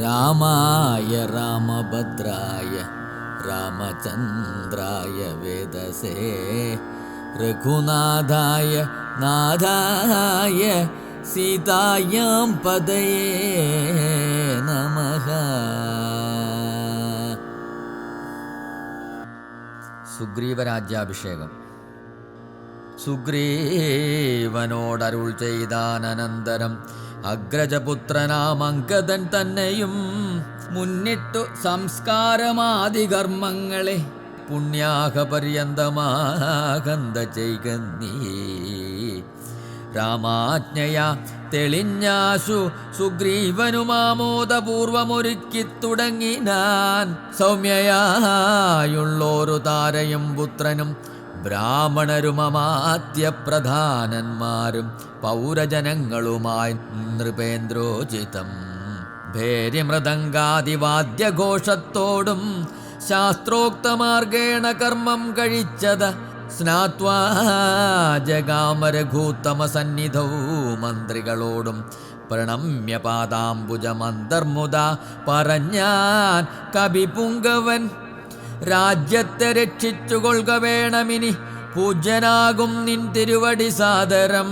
രാമായ രാമഭദ്രായ രാമചന്ദ്രായ വേദസേ രഘുനാഥായ നാഥായ സീതായാം പദയേ നമ. സുഗ്രീവരാജ്യാഭിഷേകം. സുഗ്രീവനോടരുൾ ചെയ്താനന്തരം അഗ്രജപുത്രനാമങ്കദൻ തന്നെയും മുന്നിട്ടു സംസ്കാരമാദി കർമ്മങ്ങളെ പുണ്യാഹപര്യന്തമാകന്ത ചെയ്ക നീ. രാമാജ്ഞയ തെളിഞ്ഞാശു സുഗ്രീവനുമാമോദപൂർവമൊരുക്കി തുടങ്ങിനാൻ സൗമ്യയായുള്ളോരു താരയും പുത്രനും ബ്രാഹ്മണരുമമാത്യ പ്രധാനന്മാരും പൗരജനങ്ങളുമായി നൃപേന്ദ്രോചിതം. ഭേര്യമൃദംഗാദിവാദ്യഘോഷത്തോടും ശാസ്ത്രോക്തമാർഗേണ കർമ്മം കഴിച്ചത് സ്നാത്വാ ജഗാമരഘൂത്തമസന്നിധൗ മന്ത്രികളോടും പ്രണമ്യ പാദാംബുജമന്തർമുദ പറഞ്ഞാൻ കവിപുങ്കവൻ രാജ്യത്തെ രക്ഷിച്ചുകൊള്ളുക വേണമിനി. പൂജ്യനാകും നിൻ തിരുവടി സാദരം.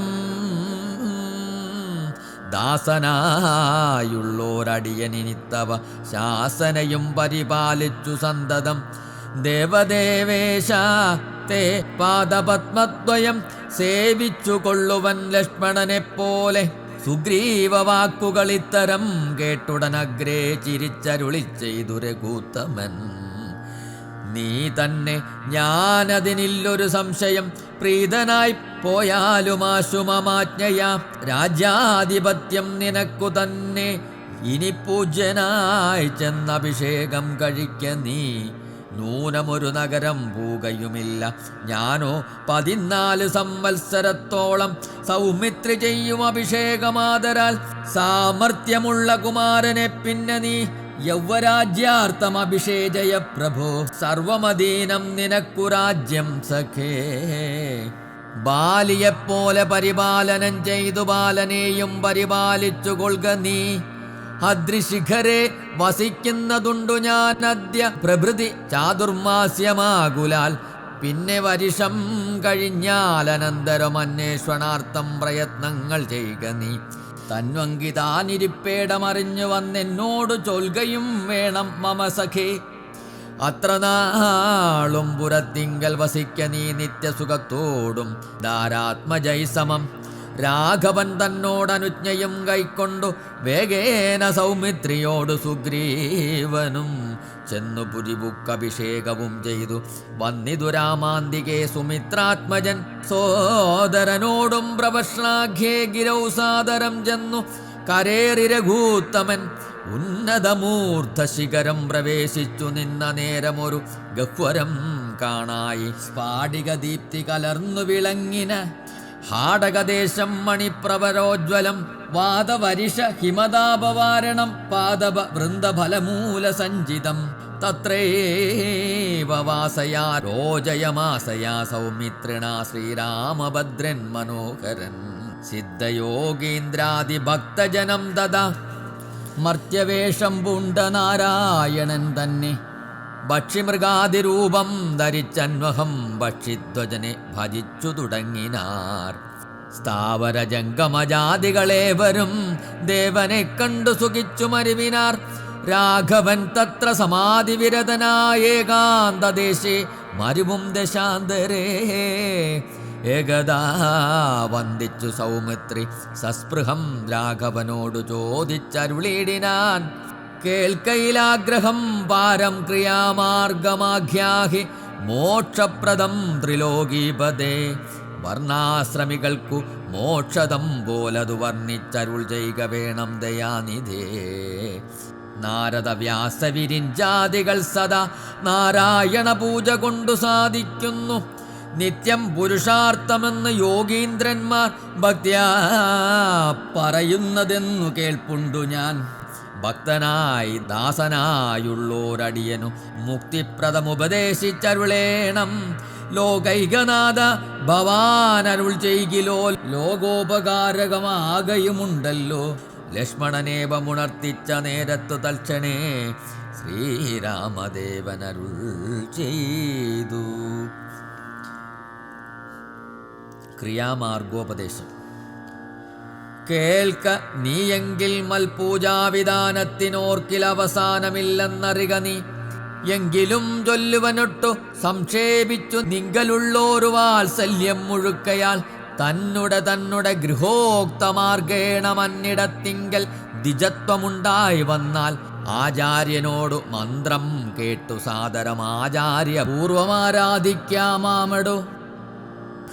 ദാസനായുള്ളോരടിയനിത്തവ ശാസനയും പരിപാലിച്ചു സന്തതം. ദേവദേവേശ തേ പാദപത്മദ്വയം സേവിച്ചു കൊള്ളുവൻ ലക്ഷ്മണനെ പോലെ സുഗ്രീവ വാക്കുകൾ ഇത്തരം കേട്ടുടനഗ്രേ ചിരിച്ചരുളി ചെയ്തു രഘൂത്തമൻ നീ തന്നെ ഞാനതിനില്ലൊരു സംശയം. പ്രീതനായി പോയാലും ആശുമമാജ്ഞയാ. രാജാധിപത്യം നിനക്കു തന്നെ. ഇനി പൂജ്യനായി ചെന്നഭിഷേകം കഴിക്ക നീ. നൂനമൊരു നഗരം പോകയുമില്ല. ഞാനോ പതിനാല് സംവത്സരത്തോളം സൗമിത്രി ചെയ്യും അഭിഷേകമാതരാൽ. സാമർഥ്യമുള്ള കുമാരനെ പിന്നെ നീ യൗവരാജ്യാർത്ഥം അഭിഷേചയ പ്രഭോ സർവമദീനം നിനക്കു രാജ്യം സഖേ. ബാലിയെപ്പോലെ പരിപാലനം ചെയ്തു ബാലനെയും പരിപാലിച്ചു കൊള്ളുക നീ. അദ്രിശിഖരെ വസിക്കുന്നതുണ്ടു ഞാൻ അദ്യ പ്രഭൃതി ചാതുർമാസ്യമാകുലാൽ. പിന്നെ വരിഷം കഴിഞ്ഞാൽ അനന്തരം അന്വേഷണാർത്ഥം പ്രയത്നങ്ങൾ ചെയ്യുക നീ. തന്വങ്കി താനിരിപ്പേടമറിഞ്ഞു വന്നെന്നോട് ചൊൽകയും വേണം മമ സഖേ. അത്ര നാളും വസിക്ക നീ നിത്യസുഖത്തോടും ധാരാത്മജൈസമം രാഘവൻ തന്നോടനുജ്ഞയും കൈക്കൊണ്ടു വേഗേന സൗമിത്രിയോട് സുഗ്രീവനും ചെന്നു പുരിബുക്കഭിഷേകവും ചെയ്തു. വന്നിതു രാമാന്തികെ സുമിത്രാത്മജൻ സോദരനോടും പ്രവശ്ലാഘ്യേ ഗിരൗ സാദരം ചെന്നു. കരേറി രഘൂത്തമൻ ഉന്നതമൂർദ്ധ ശിഖരം പ്രവേശിച്ചു. നിന്ന നേരമൊരു ഗഹ്വരം കാണായി. സ്ഫാടിക ദീപ്തി കലർന്നു വിളങ്ങിന ഹാടകദേശം മണിപ്രവരോജ്വലം വാദവരിഷ ഹിമതാപവാരണം പാദവ വൃന്ദഫലമൂല സഞ്ചിതം വാസയാ രോജയമാസയാ സൗമിത്രിണ ശ്രീരാമഭദ്രൻ മനോഹരൻ. സിദ്ധയോഗീന്ദ്രാദിഭക്തജനം ദദാ. മർത്യവേഷം പൂണ്ട നാരായണൻ തന്നെ. ഭക്ഷിമൃഗാതിരൂപം ധരിച്ചന്വഹം ഭക്ഷിധ്വജനെ ഭജിച്ചു തുടങ്ങിനാർ. സ്ഥാവര ജംഗമജാതികളേവരും ദേവനെ കണ്ടു സുഖിച്ചു മരുവിനാർ രാഘവൻ തത്ര സമാധി സമാധിവിരതനായേകാന്തദേശേ മരുവും ദശാന്തരേ. ഏകദാ വന്ദിച്ചു സൗമിത്രി സസ്പൃഹം രാഘവനോടു ചോദിച്ചരുളിടിനാൻ കേൾക്കയിലാഗ്രഹം പാരം ക്രിയാമാർഗമാഖ്യാഹി മോക്ഷപ്രദം ത്രിലോകീപദേ വർണാശ്രമികൾക്കു മോക്ഷതം പോലതു വർണിച്ചരുൾ ചെയ്യുക വേണം ദയാനിധേ. നാരദ വ്യാസവിരിഞ്ചാദികൾ സദാ നാരായണ പൂജ കൊണ്ടു സാധിക്കുന്നു. നിത്യം പുരുഷാർത്ഥമെന്ന് യോഗീന്ദ്രന്മാർ ഭക്തിയാ പറയുന്നതെന്നു കേൾപ്പുണ്ടു ഞാൻ. ഭക്തനായി ദാസനായുള്ളോരടിയനു മുക്തിപ്രദമുപദേശിച്ചരുളേണം ലോകൈകനാഥ ഭവാനരുൾ ചെയ്കിലോ ലോകോപകാരകമാകയുമുണ്ടല്ലോ ലക്ഷ്മണനേവമുണർത്തിച്ച നേരത്തു തൽക്ഷണേ ശ്രീരാമദേവനരുൾ ചെയ്തു ക്രിയാമാർഗോപദേശം കേൾക്ക നീയെങ്കിൽ മൽപൂജാവിധാനത്തിനോർക്കിൽ അവസാനമില്ലെന്നറിക നീ. എങ്കിലും ചൊല്ലുവനൊട്ടു സംക്ഷേപിച്ചു നിങ്കലുള്ളോരു വാത്സല്യം മുഴുക്കയാൽ തന്നുട തന്നുടെ ഗൃഹോക്തമാർഗേണ മന്നിടത്തിങ്കൽ ദ്വിജത്വമുണ്ടായി വന്നാൽ ആചാര്യനോടു മന്ത്രം കേട്ടു സാദരം ആചാര്യ പൂർവമാരാധിക്കാമാമടോ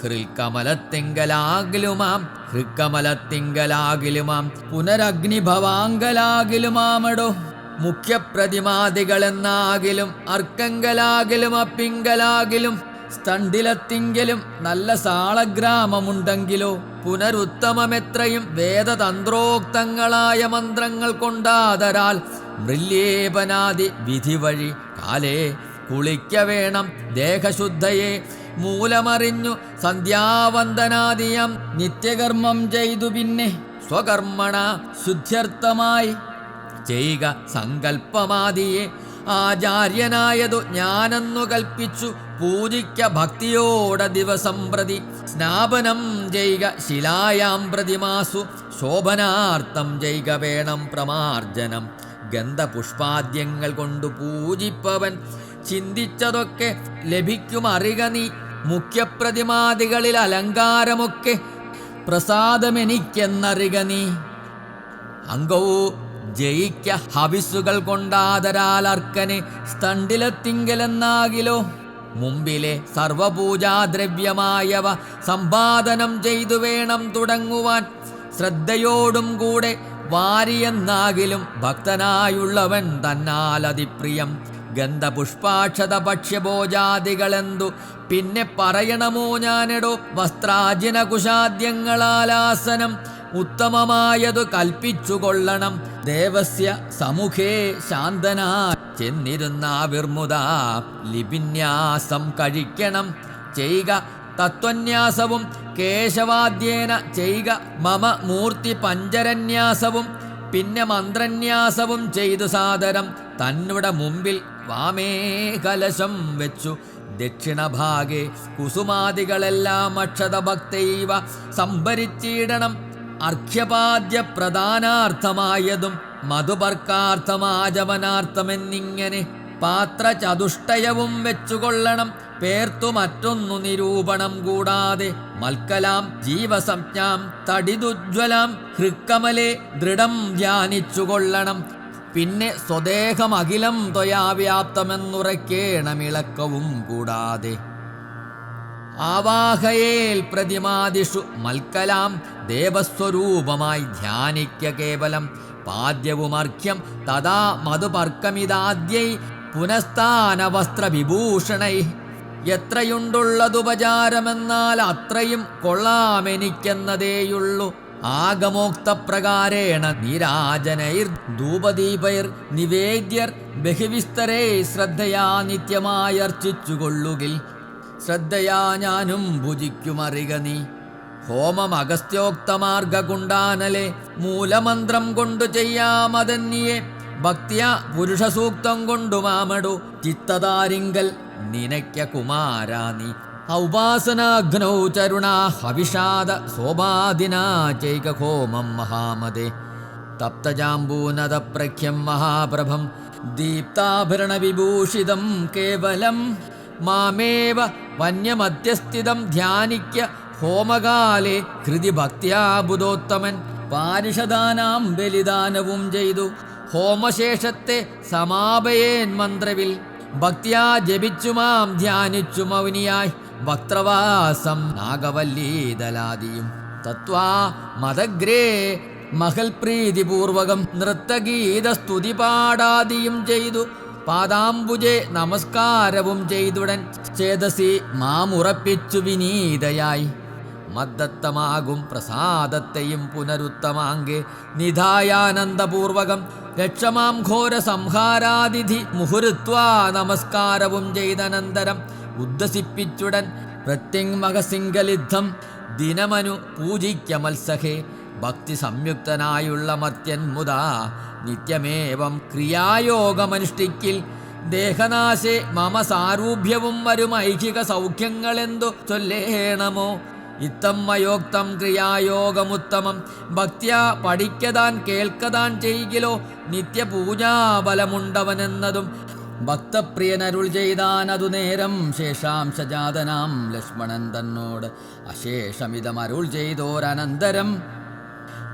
ഹൃൽക്കമലത്തിങ്കലാകിലുമാം ഹൃക്കമലത്തിങ്കലാകിലുമാം പുനരഗ്നിഭവാങ്കലാകിലുമാമടോ. മുഖ്യപ്രതിമാദികളെന്നാകിലും അർക്കങ്കലാകിലും അപ്പിങ്കലാകിലും സ്തണ്ടിലത്തിങ്കിലും നല്ല സാളഗ്രാമമുണ്ടെങ്കിലോ പുനരുത്തമമെത്രയും വേദതന്ത്രോക്തങ്ങളായ മന്ത്രങ്ങൾ കൊണ്ടാതരാൽ മൃല്യേപനാദി വിധി വഴി കാലേ കുളിക്ക വേണം ദേഹശുദ്ധയെ മൂലമറിഞ്ഞു. സന്ധ്യാവന്ദനാദിയം നിത്യകർമ്മം ചെയ്തു പിന്നെ സ്വകർമ്മണ ശുദ്ധ്യർത്ഥമായി. ചെയ്യുക സങ്കൽപ്പമാദിയെ ആചാര്യനായതു ഞാനെന്നു കൽപ്പിച്ചു. പൂജിക്ക ഭക്തിയോടെ ദിവസം പ്രതി. സ്നാപനം ചെയ്യുക ശിലായാം പ്രതിമാസു. ശോഭനാർത്ഥം ചെയ്യുക വേണം പ്രമാർജനം. ഗന്ധപുഷ്പാദ്യങ്ങൾ കൊണ്ടു പൂജിപ്പവൻ. ചിന്തിച്ചതൊക്കെ ലഭിക്കും അറിക നീ. മുഖ്യപ്രതിമാദികളിൽ അലങ്കാരമൊക്കെ പ്രസാദമെനിക്കെന്നറിക നീ. അംഗവു ജയിക്ക ഹവിസുകൾ കൊണ്ടാതരാൽ അർക്കനെ സ്തണ്ടിലെത്തിങ്കലെന്നാകിലോ? മുമ്പിലെ സർവപൂജാദ്രവ്യമായവ സമ്പാദനം ചെയ്തു വേണം തുടങ്ങുവാൻ. ശ്രദ്ധയോടും കൂടെ വാരിയെന്നാകിലും ഭക്തനായുള്ളവൻ തന്നാൽ അതിപ്രിയം ഗന്ധപുഷ്പാക്ഷത ഭക്ഷ്യഭോജാദികളെന്തു പിന്നെ പറയണമോ ഞാനെടോ? വസ്ത്രാജിന കുശാദ്യങ്ങളാലാസനം ഉത്തമമായതു കൽപ്പിച്ചു കൊള്ളണം ദേവസ്യ സമുഖേ ശാന്തനാ. ചെന്നിരുന്ന വിർമുത ലിപിന്യാസം കഴിക്കണം. ചെയ്യുക തത്വന്യാസവും. കേശവാദ്യേന ചെയ്യുക മമ മൂർത്തി പഞ്ചരന്യാസവും. പിന്നെ മന്ത്രന്യാസവും ചെയ്തു സാദരം. തന്നുടെ മുമ്പിൽ വാമേ കലശം വെച്ചു. ദക്ഷിണഭാഗേ കുസുമാദികളെല്ലാം അക്ഷത ഭക്തൈവ സംഭരിച്ചിടണം. അർഘ്യപാദ്യ പ്രധാനാർത്ഥമായതും മധുപർക്കാർത്ഥമാചമനാർത്ഥമെന്നിങ്ങനെ പാത്രചതുഷ്ടയവും വെച്ചുകൊള്ളണം. പേർത്തു മറ്റൊന്നു നിരൂപണം കൂടാതെ മൽക്കലാം ജീവസംജ്ഞാം തടിതുജ്വലാം ഹൃക്കമലെ ദൃഢം ധ്യാനിച്ചുകൊള്ളണം. പിന്നെ സ്വദേഹം അഖിലം ത്വയാ വ്യാപ്തമെന്നുറയ്ക്കേണമിളക്കവും കൂടാതെ. ആവാഹയേൽ പ്രതിമാദിഷു മൽക്കലാം ദേവസ്വരൂപമായി ധ്യാനിക്ക കേവലം പാദ്യവുമർഘ്യം തഥാ മധുപർക്കമിതാദ്യൈ പുനസ്ഥാനവസ്ത്ര വസ്ത്രവിഭൂഷണൈ എത്രയുണ്ടുള്ളതുപചാരമെന്നാൽ അത്രയും കൊള്ളാമെനിക്കെന്നതേയുള്ളൂ. ആഗമോക്തപ്രകാരേണ നിരാജനൈർ ധൂപദീപൈർ നിവേദ്യർ ബഹുവിസ്തരേ ശ്രദ്ധയാ നിത്യമായി അർച്ചിച്ചുകൊള്ളുകിൽ ശ്രദ്ധയാ ഞാനും ഭുജിക്കുമറിക നീ. ഹോമം അഗസ്ത്യോക്തമാർഗകുണ്ടാനലെ മൂലമന്ത്രം കൊണ്ടു ചെയ്യാമതന്നിയെ ഭക്തിയ പുരുഷസൂക്തം കൊണ്ടു മാമടു. ചിത്തതാരിങ്കൽ നിനയ്ക്ക കുമാരാ നീ. ചരുണാ ഹവിഷാദ സോപാദിനാ ചൈക ഹോമം മഹാമതേ. തപ്തജാംബൂനദപ്രഖ്യം മഹാപ്രഭം ദീപ്താഭരണവിഭൂഷിതം കേവലം മാമേവ വന്യമധ്യസ്ഥിതം ധ്യാനിക്ക ഹോമകാലെ കൃതി ഭക്തിയാബുധോത്തമൻ പാരിഷദാനാം ബലിദാനവും ചെയ്തു. ഹോമശേഷത്തെ സമാപയേൻ മന്ത്രവിൽ ഭക്തിയാ ജപിച്ചുമാം ധ്യാനിച്ചു മൗനിയായി. വക്രവാസം നാഗവല്ലീതലാദിയും. തത്വാ മതഗ്രേ മഹൽപ്രീതിപൂർവകം പാടാതിയും ചെയ്തു. പാദാംബുജെ നമസ്കാരവും ചെയ്തുടൻ ചേതസി മാമുറപ്പിച്ചു വിനീതയായി. മദ്ദത്തമാകും പ്രസാദത്തെയും പുനരുത്തമാങ്കെ നിധായാനന്ദപൂർവകം രക്ഷമാം ഘോര സംഹാരാതിഥി മുഹുരുത്വാ നമസ്കാരവും ചെയ്തനന്തരം ഉദ്ദസിപ്പിച്ചുടൻ പ്രത്യങ്മകസിംഗലിദ്ധം ദിനമനു പൂജിക്ക മത്സഹേ. ഭക്തി സംയുക്തനായുള്ള മർത്യൻ മുതാ നിത്യമേവം ക്രിയായോഗമനുഷ്ഠിക്കിൽ ദേഹനാശേ മമ സാരൂഭ്യവും വരും ഐഹിക സൗഖ്യങ്ങളെന്തു ചൊല്ലേണമോ? ഇത്തമ്മയോക്തം ക്രിയായോഗമുത്തമം. ഭക്തിയാ പഠിക്കതാൻ കേൾക്കതാൻ ചെയ്യുകിലോ നിത്യപൂജാബലമുണ്ടവനെന്നതും ഭക്തപ്രിയനരുൾ ചെയ്താനതു നേരം ശേഷാംശജാതനാം ലക്ഷ്മണൻ തന്നോട് അശേഷമിതമരുൾ ചെയ്തോരനന്തരം.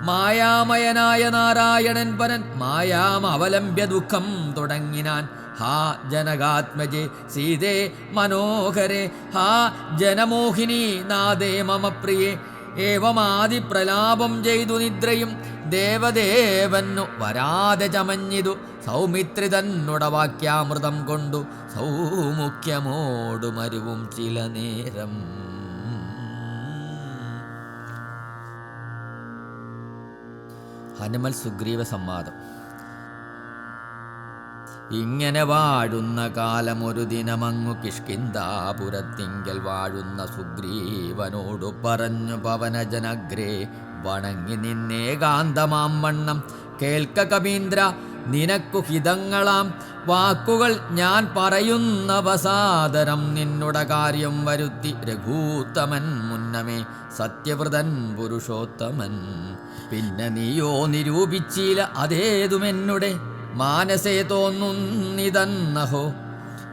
മായാമയനായ നാരായണൻ പരൻ മായാം അവലംബ്യ ദുഃഖം തുടങ്ങിനാൻ ഹാ ജനകാത്മജെ സീതേ മനോഹരെ ഹാ ജനമോഹിനി നാദേ മമ പ്രിയേ ഏവമാതിപ്രലാപം ചെയ്തു നിദ്രയും ദേവദേവന്നു വരാതെ ചമഞ്ഞിതു സൗമിത്രി തന്നുടവാക്യാമൃതം കൊണ്ടു സൗമുഖ്യമോടുമരുവും ചില നേരം. ഹനുമൽ സുഗ്രീവ സംവാദം. ഇങ്ങനെ വാഴുന്ന കാലം ഒരു ദിനമങ്ങു കിഷ്കിന്താപുരത്തിങ്കൽ വാഴുന്ന സുഗ്രീവനോടു പറഞ്ഞു പവനജനഗ്രേ വണങ്ങി നിന്നേകാന്തമാം വണ്ണം. കേൾക്ക കവീന്ദ്ര നിനക്കു ഹിതങ്ങളാം. വാക്കുകൾ ഞാൻ പറയുന്നവസാദരം നിന്നുട കാര്യം വരുത്തി രഘൂത്തമൻ മുന്നമേ. സത്യവ്രതൻ പുരുഷോത്തമൻ. പിന്നെ നീയോ നിരൂപിച്ചില്ല അതേതുമെന്നുടെ? മാനസേ തോന്നുന്നിതന്നഹോ.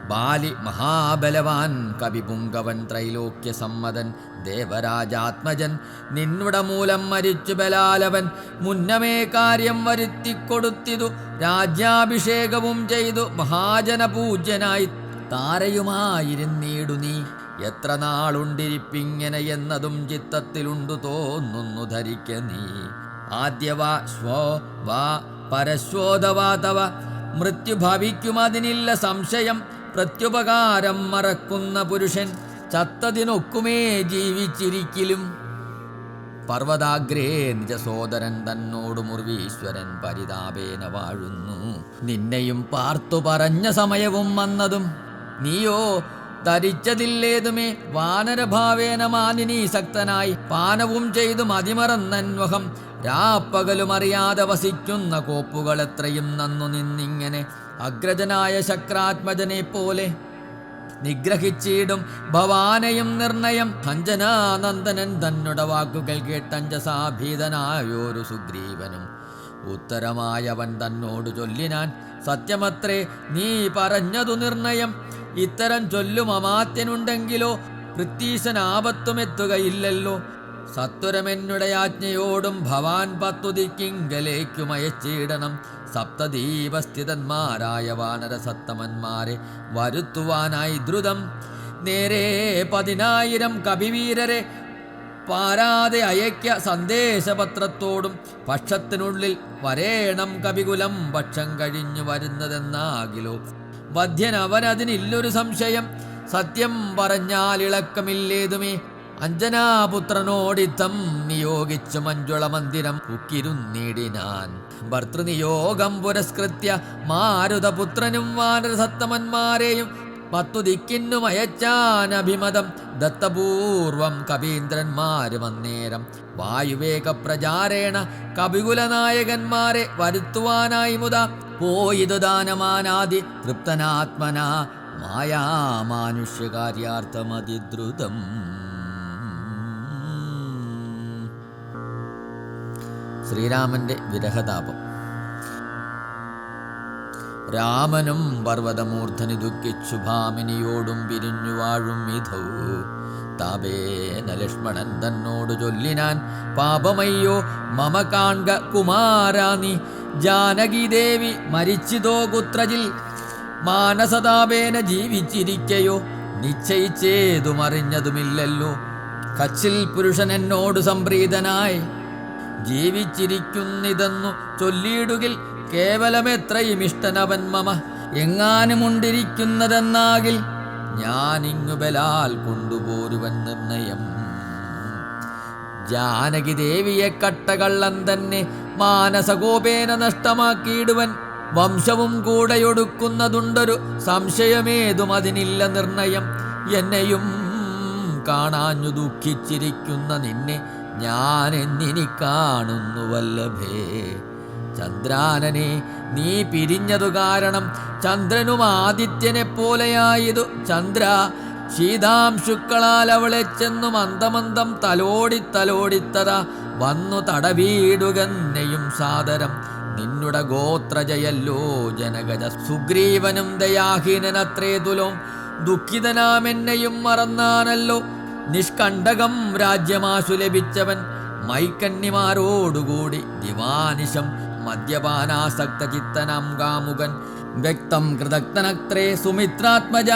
ബാലി മഹാബലവാൻ കവിപുങ്കവൻ ത്രൈലോക്യ സമ്മതൻ ദേവരാജാത്മജൻ നിന്നുട മൂലം മരിച്ചു ബലാലവൻ. മുന്നമേ കാര്യം വരുത്തിക്കൊടുത്തിതു. രാജ്യാഭിഷേകവും ചെയ്തു. മഹാജനപൂജ്യനായി താരയുമായിരുന്നീടു നീ. എത്ര നാളുണ്ടിരിപ്പിങ്ങനെ എന്നതും ചിത്തത്തിലുണ്ടു തോന്നുന്നു ധരിക്ക നീ. ആദ്യവാ സ്വോ വാ പരശ്വോതവാ തവ. മൃത്യു ഭവിക്കുമതിനില്ല സംശയം. പ്രത്യുപകാരം മറക്കുന്ന പുരുഷൻ. ചത്തതിനൊക്കുമേ ജീവിച്ചിരിക്കലും. പർവതാഗ്രേ നിജ സോദരൻ തന്നോട് മുർവീശ്വരൻ പരിതാപേന വാഴുന്നു. നിന്നെയും പാർത്തു പറഞ്ഞ സമയവും വന്നതും നീയോ ധരിച്ചതില്ലേതുമേ? വാനരഭാവേന മാനിനീ ശക്തനായി പാനവും ചെയ്തു മതിമറന്നന്വഹം രാപ്പകലും അറിയാതെ വസിക്കുന്ന കോപ്പുകൾ എത്രയും നന്നു നിന്നിങ്ങനെ അഗ്രജനായ ശക്രാത്മജനെ പോലെ നിഗ്രഹിച്ചിടും. ഭവാനയും നിർണയം. അഞ്ജനാനന്ദനൻ തന്നുടെ വാക്കുകൾ കേട്ടഞ്ജസാഭീതനായോരു സുഗ്രീവനും. ഉത്തരമായവൻ തന്നോട് ചൊല്ലിനാൻ സത്യമത്രേ നീ പറഞ്ഞതു നിർണയം. ഇത്തരം ചൊല്ലും അമാത്യനുണ്ടെങ്കിലോ പൃഥ്വീശൻ ആപത്തുമെത്തുകയില്ലല്ലോ സത്വരമെന്നുടെ ആജ്ഞയോടും ഭവാൻ പത്തുതിക്കിങ്കലേക്കും അയച്ചിടണം സപ്തദീപസ്ഥിതന്മാരായ വാനരസത്തമന്മാരെ വരുത്തുവാനായി ദ്രുതം. നേരെ പതിനായിരം കവിവീരരെ പാരാതെ അയക്ക സന്ദേശപത്രത്തോടും പക്ഷത്തിനുള്ളിൽ വരേണം കവികുലം പക്ഷം കഴിഞ്ഞു വരുന്നതെന്നാകിലോ. വധ്യൻ അവനതിനില്ലൊരു സംശയം. സത്യം പറഞ്ഞാൽ ഇളക്കമില്ലേതുമേ. അഞ്ജനാപുത്രനോടിത്തം നിയോഗിച്ചു മഞ്ജുള മന്ദിരം ഉക്കിരുന്നിടിനാൻ ഭർത്തൃനിയോഗം പുരസ്കൃത്യ മാരുതപുത്രനും വാനരസത്തമന്മാരെയും പത്തു ദിക്കിന്നും അയച്ചാനഭിമതം ദത്തപൂർവം കവീന്ദ്രന്മാരും അന്നേരം വായുവേഗ പ്രചാരേണ കവികുലനായകന്മാരെ വരുത്തുവാനായി മുത പോയിതു ദാനമാനാദി തൃപ്തനാത്മന മായാമാനുഷ്യകാര്യാർത്ഥമതിദ്രുതം ശ്രീരാമന്റെ വിരഹതാപം. രാമനും പർവതമൂർധനി ദുഃഖിച്ചു ഭാമിനിയോടും പിരിഞ്ഞു വാഴും വിധൗ. താപേന ലക്ഷ്മണൻ തന്നോട് ചൊല്ലിനാൻ പാപമയ്യോ മമ കാൺക കുമാരാനി ജാനകി ദേവി മരിച്ചിതോ കുത്രജിൽ മാനസതാപേന ജീവിച്ചിരിക്കയോ നിശ്ചയിച്ചേതുമറിഞ്ഞതുമില്ലല്ലോ. കച്ചിൽ പുരുഷൻ എന്നോട് സംപ്രീതനായി. ജീവിച്ചിരിക്കുന്നിതെന്നു ചൊല്ലിയിടുകിൽ കേവലമെത്രയും ഇഷ്ടനവൻ മമ. എങ്ങാനുമുണ്ടിരിക്കുന്നതെന്നാകിൽ ഞാനിങ്ങു ബലാൽ കൊണ്ടുപോരുവൻ നിർണയം. ജാനകി ദേവിയെ കട്ടകള്ളൻ തന്നെ മാനസകോപേന നഷ്ടമാക്കിയിടുവൻ. വംശവും കൂടെയൊടുക്കുന്നതുണ്ടൊരു സംശയമേതും അതിനില്ല നിർണയം. എന്നെയും കാണാഞ്ഞു ദുഃഖിച്ചിരിക്കുന്ന നിന്നെ ഞാൻ എന്നിനി കാണുന്നു വല്ലഭേ. ചന്ദ്രാനനെ നീ പിരിഞ്ഞതു കാരണം ചന്ദ്രനും ആദിത്യനെ പോലെയായതു. ചന്ദ്ര ശീതാംശുക്കളാൽ അവളെ ചെന്നു മന്ദമന്ദം തലോടി തലോടിത്തത വന്നു തടവീടുകന്നെയും സാദരം. നിന്നുടെ ഗോത്രജയല്ലോ ജനഗജ. സുഗ്രീവനും ദയാഹീനനത്രേ തുലോം. ദുഃഖിതനാമെന്നെയും മറന്നാനല്ലോ. നിഷ്കണ്ടകം രാജ്യമാശു ലഭിച്ചവൻ മൈക്കണ്ണിമാരോടുകൂടി ദിവാനിശം മദ്യപാനാസക്ത ചിത്തനാം കാമുകൻ വ്യക്തം കൃതജ്ഞനത്രേ സുമിത്രാത്മജ.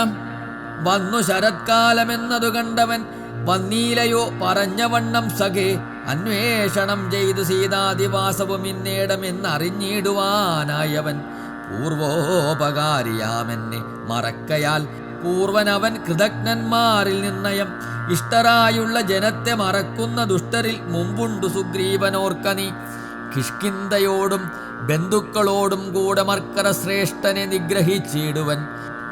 വന്നു ശരത്കാലമെന്നതു കണ്ടവൻ വന്നീലയോ പറഞ്ഞവണ്ണം സഖേ അന്വേഷണം ചെയ്തു സീതാദിവാസവും ഇന്നേടമെന്നറിഞ്ഞിടുവാനായവൻ. പൂർവോപകാരിയാമെന്നെ മറക്കയാൽ പൂർവനവൻ കൃതജ്ഞന്മാരിൽ നിർണയം ഇഷ്ടരായുള്ള ജനത്തെ മറക്കുന്ന ദുഷ്ടരിൽ മുമ്പുണ്ടു സുഗ്രീവനോർക്ക നീ കിഷ്കിന്തയോടും ബന്ധുക്കളോടും കൂടെ മർക്കര ശ്രേഷ്ഠനെ നിഗ്രഹിച്ചിടുവൻ.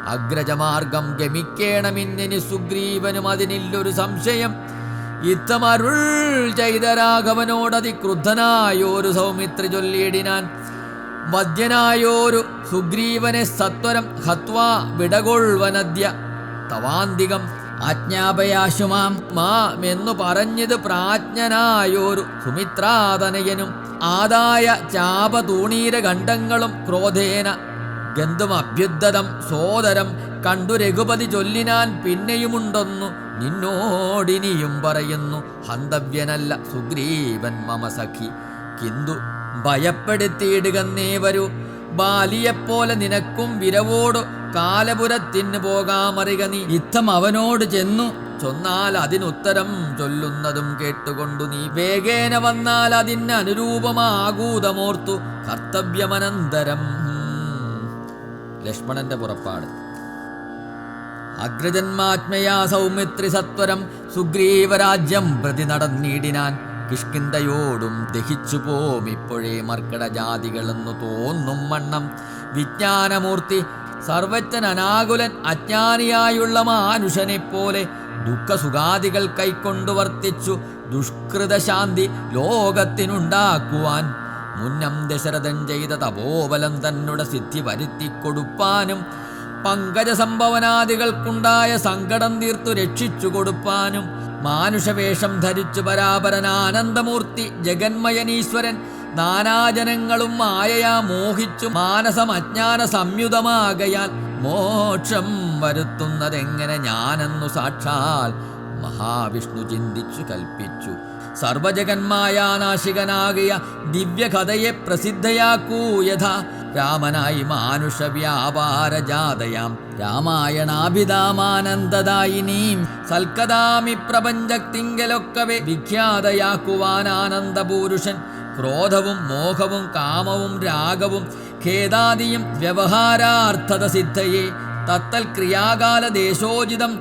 അഗ്രജമാർഗം ഗമിക്കേണമിന്നിനി സുഗ്രീവനും അതിനില്ലൊരു സംശയം. ഇത്തമരുൾ ചെയ്ത രാഘവനോടതി ക്രുദ്ധനായോരു സൗമിത്രി ചൊല്ലിയിടിനാൻ. വദ്യനായോരു സുഗ്രീവനെ സത്വരം ഹത്വാ വിടകൊള്ളവനദ്യ. തവാന്തികം ആജ്ഞാപയാശുമാം മാമെന്നു പറഞ്ഞത് പ്രാജ്ഞനായോരു സുമിത്രാതനയനും ആദായ ചാപതൂണീര ഗണ്ഡങ്ങളും ക്രോധേന ഗന്ധമഭ്യുദ്ധതം സോദരം കണ്ടു രഘുപതി ചൊല്ലിനാൻ പിന്നെയുമുണ്ടൊന്നു നിന്നോടിനിയും പറയുന്നു. ഹന്തവ്യനല്ല സുഗ്രീവൻ മമ സഖി കിന്തു ഭയപ്പെടുത്തിയിടുകന്നേ വരൂ. ബാലിയെപ്പോലെ നിനക്കും വിരവോടു കാലപുരത്തിന് പോകാമറിക നീ. യുദ്ധം അവനോട് ചെന്നു. ചൊന്നാൽ അതിനുത്തരം ചൊല്ലുന്നതും കേട്ടുകൊണ്ടു നീ. വേഗേന വന്നാൽ അതിന് അനുരൂപമാകൂതമോർത്തു. കർത്തവ്യമനന്തരം ലക്ഷ്മണന്റെ പുറപ്പാട്. അഗ്രജന്മാത്മയാ സൗമിത്രി സത്വരം സുഗ്രീവരാജ്യം പ്രതി നടന്നിടിനാൻ. കിഷ്കിന്തയോടും ദഹിച്ചു പോം ഇപ്പോഴേ മർക്കട ജാതികളെന്നു തോന്നും വണ്ണം. വിജ്ഞാനമൂർത്തി സർവജ്ഞൻ അനാകുലൻ അജ്ഞാനിയായുള്ള മാനുഷനെ പോലെ ദുഃഖസുഖാദികൾ കൈക്കൊണ്ടു വർത്തിച്ചു ദുഷ്കൃതശാന്തി ലോകത്തിനുണ്ടാക്കുവാൻ. മുന്നം ദശരഥൻ ചെയ്ത തപോബലം തന്നെ സിദ്ധി വരുത്തി കൊടുപ്പാനും പങ്കജ സംഭവനാദികൾക്കുണ്ടായ സങ്കടം തീർത്തു രക്ഷിച്ചു കൊടുപ്പാനും മാനുഷവേഷം ധരിച്ചു പരാപരനാനന്ദമൂർത്തി ജഗന്മയനീശ്വരൻ നാനാജനങ്ങളും മായയാ മോഹിച്ചു മാനസം അജ്ഞാന സംയുതമാകയാൽ മോക്ഷം വരുത്തുന്നതെങ്ങനെ ഞാനെന്നു സാക്ഷാൽ മഹാവിഷ്ണു ചിന്തിച്ചു കൽപ്പിച്ചു. സർവജഗന്മായാനാശികനാകിയ ദിവ്യകഥയെ പ്രസിദ്ധയാക്കൂ യഥാ രാമനായി മാനുഷ വ്യാപാരജാതയാം രാമായണാഭിതാമാനന്ദദായിനീം സൽക്കഥാമി പ്രപഞ്ചത്തിങ്കലൊക്കവെ വിഖ്യാതയാക്കുവാൻ ആനന്ദപൂരുഷൻ ക്രോധവും മോഹവും കാമവും രാഗവും ഖേദാദിയും വ്യവഹാരാർത്ഥത സിദ്ധയെ തത്തൽ ക്രിയാകാല ദേശോചിതം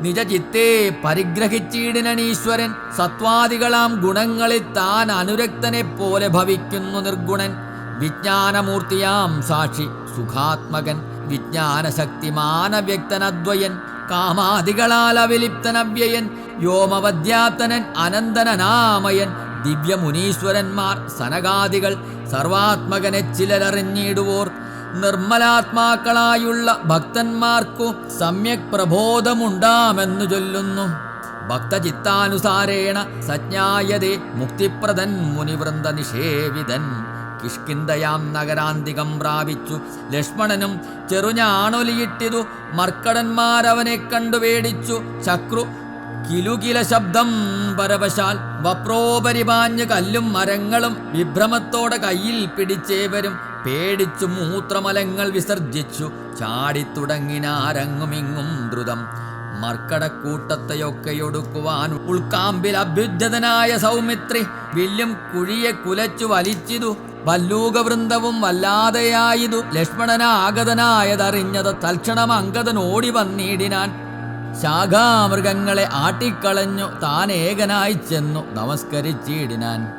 നിജചിത്തേ പരിഗ്രഹിച്ചിടിനീശ്വരൻ സത്വാദികളാം ഗുണങ്ങളിൽ താൻ അനുരക്തനെ പോലെ ഭവിക്കുന്നു നിർഗുണൻ. വിജ്ഞാനമൂർത്തിയാം സാക്ഷി. സുഖാത്മകൻ വിജ്ഞാനശക്തിമാനവ്യക്തനദ്വയൻ കാമാദികളാൽ അവിലിപ്തനവ്യയൻ വ്യോമവദ്യാത്തനൻ അനന്തനനാമയൻ ദിവ്യമുനീശ്വരന്മാർ സനകാദികൾ സർവാത്മകനെ ചിലരറിഞ്ഞിടുവോർ നിർമ്മലാത്മാക്കളായുള്ള ഭക്തന്മാർക്കു സമ്യക് പ്രബോധമുണ്ടാമെന്നു ചൊല്ലുന്നു. ഭക്തചിത്താനുസാരേണ സജ്ഞായതേ മുക്തിപ്രദൻ മുനിവൃന്ദ നിഷേവിതൻ കിഷ്കിന്തയാം നഗരാന്തികം പ്രാപിച്ചു. ലക്ഷ്മണനും ചെറുഞാണൊലിയിട്ടിതു. മർക്കടന്മാരവനെ കണ്ടു പേടിച്ചു. ചക്രു കിലുകില ശബ്ദം പരവശാൽ വപ്രോപരിപാഞ്ഞ് കല്ലും മരങ്ങളും വിഭ്രമത്തോടെ കയ്യിൽ പിടിച്ചേവരും പേടിച്ചു മൂത്രമലങ്ങൾ വിസർജിച്ചു. ചാടിത്തുടങ്ങിനാരങ്ങുമിങ്ങും ദ്രുതം. മർക്കടക്കൂട്ടത്തെയൊക്കെയൊടുക്കുവാൻ ഉൾക്കാമ്പിൽ അഭ്യുദ്ധതനായ സൗമിത്രി വില്ലും കുഴിയെ കുലച്ചു വലിച്ചിതു. വല്ലൂകവൃന്ദവും വല്ലാതെയായതു ലക്ഷ്മണനാഗതനായതറിഞ്ഞത് തൽക്ഷണം അങ്കതൻ ഓടി വന്നിടിനാൻ. ശാഖാമൃഗങ്ങളെ ആട്ടിക്കളഞ്ഞു താൻ ചെന്നു നമസ്കരിച്ചിടിനാൻ.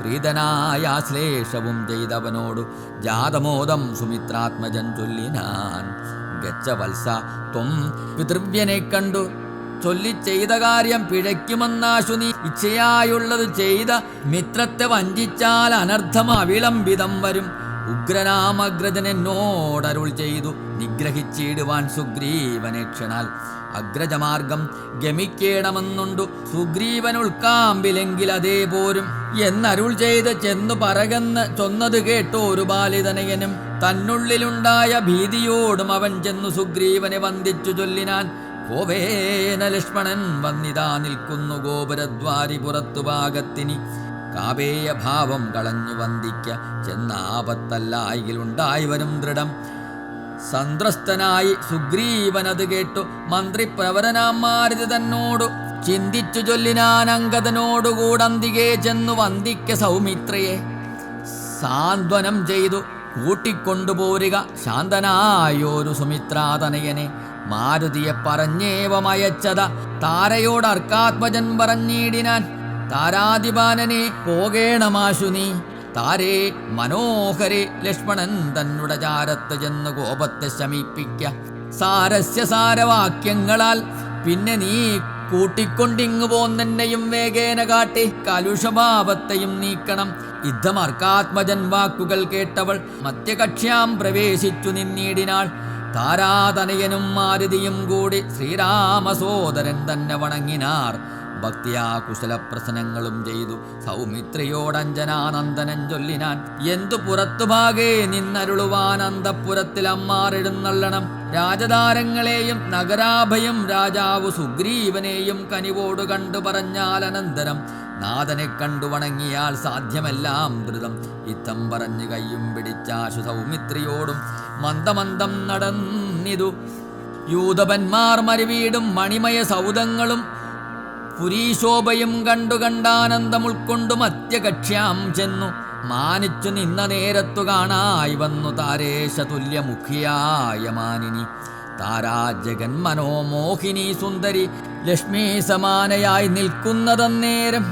പ്രീതനായ ആശ്ലേഷവും ചെയ്തവനോടു ജാതമോദം സുമിത്രാത്മജൻ ചൊല്ലിനാൻ. ഗച്ഛ വത്സ ത്വം പിതൃവ്യനെ കണ്ടു ചൊല്ലി ചെയ്ത കാര്യം പിഴയ്ക്കുമെന്നാശു നീ ഇച്ഛയായുള്ളത് ചെയ്ത മിത്രത്തെ വഞ്ചിച്ചാൽ അനർത്ഥം അവിളംബിതം വരും. ഉഗ്രനാമഗ്രജൻ എന്നോടരുൾ ചെയ്തു നിഗ്രഹിച്ചിടുവാൻ സുഗ്രീവനെ ക്ഷണാൽ. അഗ്രജമാർഗം ഗമിക്കേണമെന്നുണ്ടു സുഗ്രീവൻ ഉൾക്കാമ്പിലെങ്കിൽ അതേ പോരും. എന്നരുൾ ചെയ്ത് ചെന്നു പറകെന്ന് ചൊന്നത് കേട്ടോരു ബാലിതനയനും. തന്നുള്ളിലുണ്ടായ ഭീതിയോടും അവൻ ചെന്നു സുഗ്രീവനെ വന്ദിച്ചു ചൊല്ലിനാൻ. കോവേന ലക്ഷ്മണൻ വന്നിതാ നിൽക്കുന്നു ഗോപുരദ്വാരി പുറത്തു ഭാഗത്തിനി. കാവേയ ഭാവം കളഞ്ഞു വന്ദിക്ക. ചെന്നാപത്തല്ലായിലുണ്ടായി വരും ദൃഢം. സന്ത്രസ്തനായി സുഗ്രീവനത് കേട്ടു. മന്ത്രി പ്രവരനാമാരുത് തന്നോടു. ചിന്തിച്ചു ചൊല്ലിനാൻ അങ്കദനോടുകൂടന്തികെ ചെന്നു വന്ദിക്ക സൗമിത്രയെ. സാന്ത്വനം ചെയ്തു. കൂട്ടിക്കൊണ്ടുപോരുക ശാന്തനായോരു സുമിത്രാതനയനെ. മാരുതിയെ പറഞ്ഞേവമയച്ചത താരയോട് അർക്കാത്മജൻ പറഞ്ഞിടിനാൻ. താരാധിപാനനെ പോകേണമാശു നീ. താരേ മനോഹരെ ലക്ഷ്മണൻ തന്നുടെ ചാരത്ത് ചെന്ന് കോപത്തെ ശമിപ്പിക്ക. സാരസ്യ സാരവാക്യങ്ങളാൽ പിന്നെ നീ കൂട്ടിക്കൊണ്ടിങ്ങു പോന്നെന്നെയും വേഗേന കാട്ടി കലുഷഭാവത്തെയും നീക്കണം. യുദ്ധമർക്കാത്മജൻ വാക്കുകൾ കേട്ടവൾ മധ്യകക്ഷ്യാം പ്രവേശിച്ചു നിന്നീടിനാൾ. താരാതനയനും മാരുതിയും കൂടി ശ്രീരാമസോദരൻ തന്നെ വണങ്ങിനാർ. ഭക്തിയാ കുശല പ്രശ്നങ്ങളും ചെയ്തു. സൗമിത്രിയോടഞ്ജനാനന്ദനൻ ചൊല്ലിനാൻ. എന്തു പുറത്തുഭാഗേ നിന്നരുളുവാൻ അന്തപ്പുരത്തിൽ രാജതാരങ്ങളെയും നഗരാഭയം രാജാവ് സുഗ്രീവനെയും കനിവോട് കണ്ടു പറഞ്ഞാൽ അനന്തരം. നാഥനെ കണ്ടു വണങ്ങിയാൽ സാധ്യമെല്ലാം ധൃതം ഇത്തം പറഞ്ഞു കയ്യും പിടിച്ചാശു സൗമിത്രിയോടും മന്ദമന്ദം നടന്നിതു. യൂതപന്മാർ മരുവീടും മണിമയ സൗദങ്ങളും പുരീശോഭയും കണ്ടു കണ്ടാനന്ദം ഉൾക്കൊണ്ടു മത്യകക്ഷ്യാം ചെന്നു. മാനിച്ചു നിന്ന നേരത്തു കാണായി വന്നു താരേശ തുല്യമുഖിയായ മാനിനി. താരാജഗൻ മനോമോഹിനി സുന്ദരി ലക്ഷ്മി സമാനയായി നിൽക്കുന്നതന്നേരം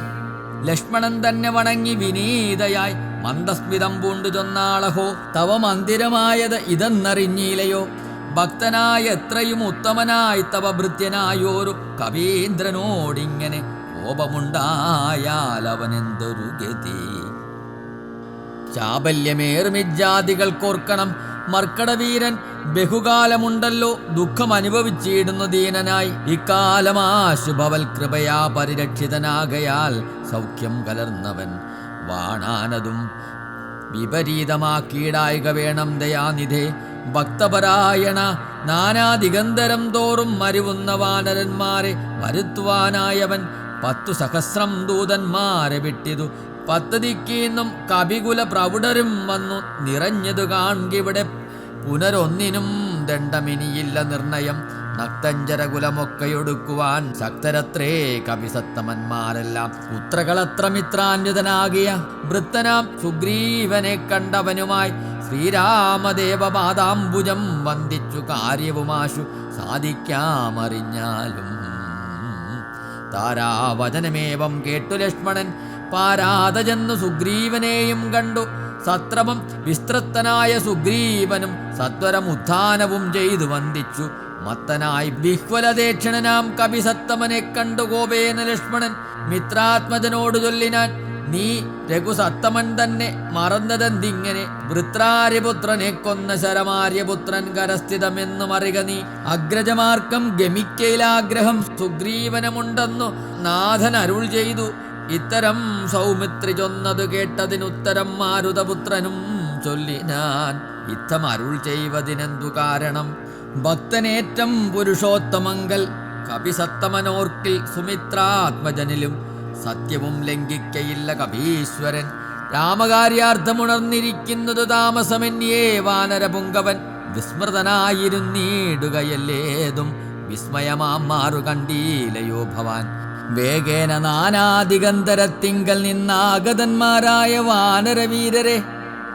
ലക്ഷ്മണൻ തന്നെ വണങ്ങി വിനീതയായി മന്ദസ്മിതം പൂണ്ടു ചൊന്നാളഹോ. തവ മന്ദിരമായത് ഇതെന്നറിഞ്ഞീലയോ ഭക്തനായ എത്രയും ഉത്തമനായി തവ ഭൃത്യനായോരു കവീന്ദ്രനോടിങ്ങനെ കോപമുണ്ടായാൽ അവനെന്തൊരു ഗതി? ചാബല്യമേറുമിജാതികൾക്കോർക്കണം മർക്കടവീരൻ ബഹുകാലമുണ്ടല്ലോ ദുഃഖം അനുഭവിച്ചിടുന്നു ദീനനായി. ഇക്കാലമാശുഭവൽ കൃപയാ പരിരക്ഷിതനാകയാൽ സൗഖ്യം കലർന്നവൻ. വാണാനതും. വിപരീതമാക്കിയിടായിക വേണം ദയാനിധേ. ഭക്തപരായണ നാനാദിഗന്ധരം തോറും മരുവുന്ന വാനരന്മാരെ വരുത്തുവാനായവൻ പത്തു സഹസ്രം ദൂതന്മാരെ വിട്ടിതു. പത്ത് ദിക്കീന്നും കപികുല പ്രൗഢരും വന്നു നിറഞ്ഞതു കാൺകിവിടെ. പുനരൊന്നിനും ദണ്ഡമിനിയില്ല നിർണയം. നക്തഞ്ചരകുലമൊക്കെയൊടുക്കുവാൻ ശക്തരത്രേ കവിസത്തമന്മാരെല്ലാം പുത്രകളത്ര മിത്രാന്വിതനാകിയ വൃത്തനാം സുഗ്രീവനെ കണ്ടവനുമായി ശ്രീരാമദേവപാദാംബുജം വന്ദിച്ചു കാര്യവുമാശു സാധിക്കാമറിഞ്ഞാലും. താരാവചനമേവം കേട്ടു ലക്ഷ്മണൻ. പാരാതജെന്നു സുഗ്രീവനെയും കണ്ടു. സത്രമം വിസ്തൃത്തനായ സുഗ്രീവനും സത്വരം ഉത്ഥാനവും ചെയ്തു വന്ദിച്ചു. മത്തനായി ബിഹ്വലദേക്ഷണനാം കവിസത്തമനെ കണ്ടു ഗോപേന ലക്ഷ്മണൻ. മിത്രാത്മജനോട് ചൊല്ലിനാൻ നീ രഘുസത്തമൻ തന്നെ മറന്നതെന്തിങ്ങനെ? വൃത്രാര്യപുത്രനെ കൊന്ന ശരമാര്യപുത്രൻ കരസ്ഥിതമെന്നു മറിക നീ. അഗ്രജമാർക്കം ഗമിക്കയിലാഗ്രഹം സുഗ്രീവനമുണ്ടെന്നു നാഥൻ അരുൾ ചെയ്തു. ഇത്തരം സൗമിത്രി ചൊന്നത് കേട്ടതിനുത്തരം മാരുതപുത്രനും ചൊല്ലിനാൻ. ഇത്തം അരുൾ ചെയ്വതിനെന്തു കാരണം? ഭക്തനേറ്റം പുരുഷോത്തമങ്കൽ. കപിസത്തമനോർക്കിൽ സുമിത്രാത്മജനിലും സത്യവും ലംഘിക്കയില്ല കപീശ്വരൻ രാമകാര്യാർത്ഥമുണർന്നിരിക്കുന്നത് താമസമെന്നിയേ വാനരപുങ്കവൻ. വിസ്മൃതനായിരുന്നീടുകയല്ലേതും വിസ്മയമാം മാറു കണ്ടീലയോ ഭവാൻ. വേഗേന നാനാദിഗന്ധരത്തിങ്കൽ നിന്നാഗതന്മാരായ വാനരവീരരെ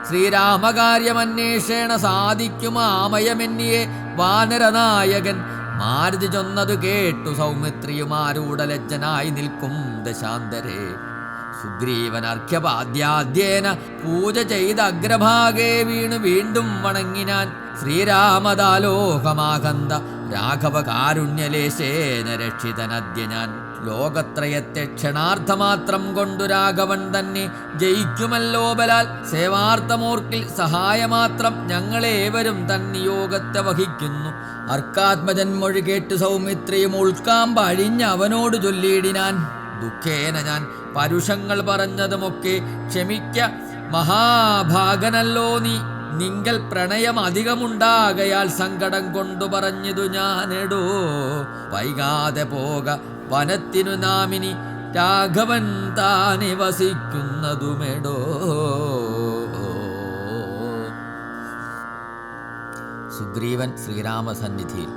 ശ്രീരാമകാര്യമന്വേഷേണ സാധിക്കും ആമയമെന്നിയെ വാനരനായകൻ. മാരുതി ചൊന്നതു കേട്ടു സൗമിത്രിയുമാരൂഢലജ്ജനായി നിൽക്കും ദശാന്തരെ. സുഗ്രീവൻ അർഘ്യപാദ്യാദ്യേന പൂജ ചെയ്ത അഗ്രഭാഗേ വീണു വീണ്ടും വണങ്ങിനാൻ ശ്രീരാമദാലോകമാകന്ത രാഘവ കാരുണ്യലേശേന രക്ഷിതനദ്യ ഞാൻ ലോകത്രയത്തെ ക്ഷണാർത്ഥമാത്രം കൊണ്ടു രാഘവൻ തന്നെ ജയിക്കുമല്ലോ ബലാൽ. സേവാർത്ഥമോർക്കിൽ സഹായമാത്രം ഞങ്ങളേവരും തന്നിയോഗത്തെ വഹിക്കുന്നു. അർക്കാത്മജൻ മൊഴി കേട്ട് സൗമിത്രിയും ഉൾക്കാമ്പ അഴിഞ്ഞ് അവനോട് ചൊല്ലിയിടിനാൻ. ദുഃഖേന ഞാൻ പരുഷങ്ങൾ പറഞ്ഞതുമൊക്കെ ക്ഷമിക്ക. മഹാഭാഗനല്ലോ നീ. നിങ്കൽ പ്രണയം അധികമുണ്ടാകയാൽ സങ്കടം കൊണ്ടു പറഞ്ഞതു ഞാനെടോ. വൈകാതെ പോക വനത്തിനു നാമിനി രാഘവൻ താനെ വസിക്കുന്നതുമെടോ. സുഗ്രീവൻ ശ്രീരാമസന്നിധിയിൽ.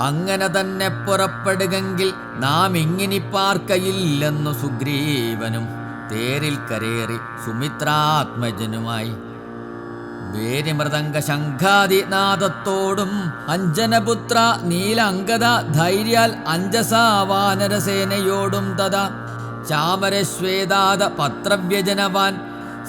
അങ്ങനെ തന്നെ പുറപ്പെടുകെങ്കിൽ നാം ഇങ്ങിനി പാർക്കയില്ലെന്നു സുഗ്രീവനും തേരിൽ കരേറി സുമിത്രാത്മജനുമായി വേരിമൃദംഗ ശംഖാദി നാദത്തോടും അഞ്ജനപുത്ര നീലങ്കത ധൈര്യാൽ അഞ്ജസാവാനരസേനയോടും തഥാ ചാമരശ്വേതാത പത്രവ്യജനവാൻ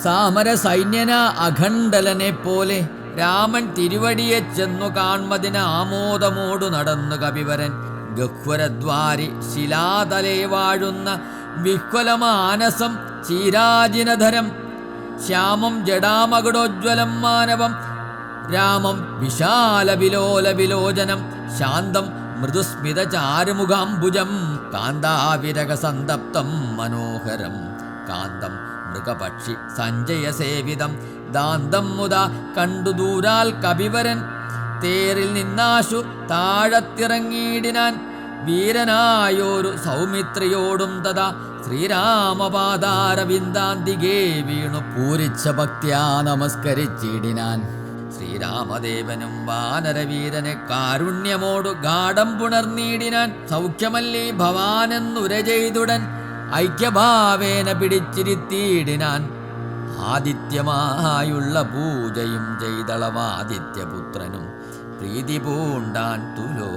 സാമര സൈന്യന അഖണ്ഡലനെ പോലെ രാമൻ തിരുവടിയെ ചെന്നു കാൺമതിന് ആമോദമോടു നടന്നു കപിവരൻ ഗഹ്വരദ്വാരി ശിലാതലേ വാഴുന്ന വിഹ്വലമാനസം ചീരാജിനധരം ശ്യാമം ജഡാമകടോജ്വലം മാനവം രാമം വിശാല വിലോല വിലോചനം ശാന്തം മൃദുസ്മിത ചാരുമുഖാംബുജം കാന്താവിരക സന്തപ്തം മനോഹരം കാന്തം മൃഗപക്ഷി സഞ്ജയ സേവിതം ദാന്തം മുത കണ്ടു ദൂരാൽ കവിവരൻ തേരിൽ നിന്നാശു താഴത്തിറങ്ങിയിടിനാൻ വീരനായോരു സൗമിത്രിയോടും തഥാ ശ്രീരാമപാദാരവിന്ദാന്തികേ വീണു പൂരിച്ച ഭക്തിയാ നമസ്കരിച്ചിടിനാൻ. ശ്രീരാമദേവനും വാനരവീരനെ കാരുണ്യമോടു ഗാഠം പുണർന്നീടിനാൻ. സൗഖ്യമല്ലേ ഭവാനെന്നുര ചെയ്തുടൻ ഐക്യഭാവേന പിടിച്ചിരുത്തിയിടിനാൻ. ആദിത്യമായുള്ള പൂജയും ചെയ്തളവാദിത്യപുത്രനും പ്രീതി പൂണ്ടാൻ തുലോ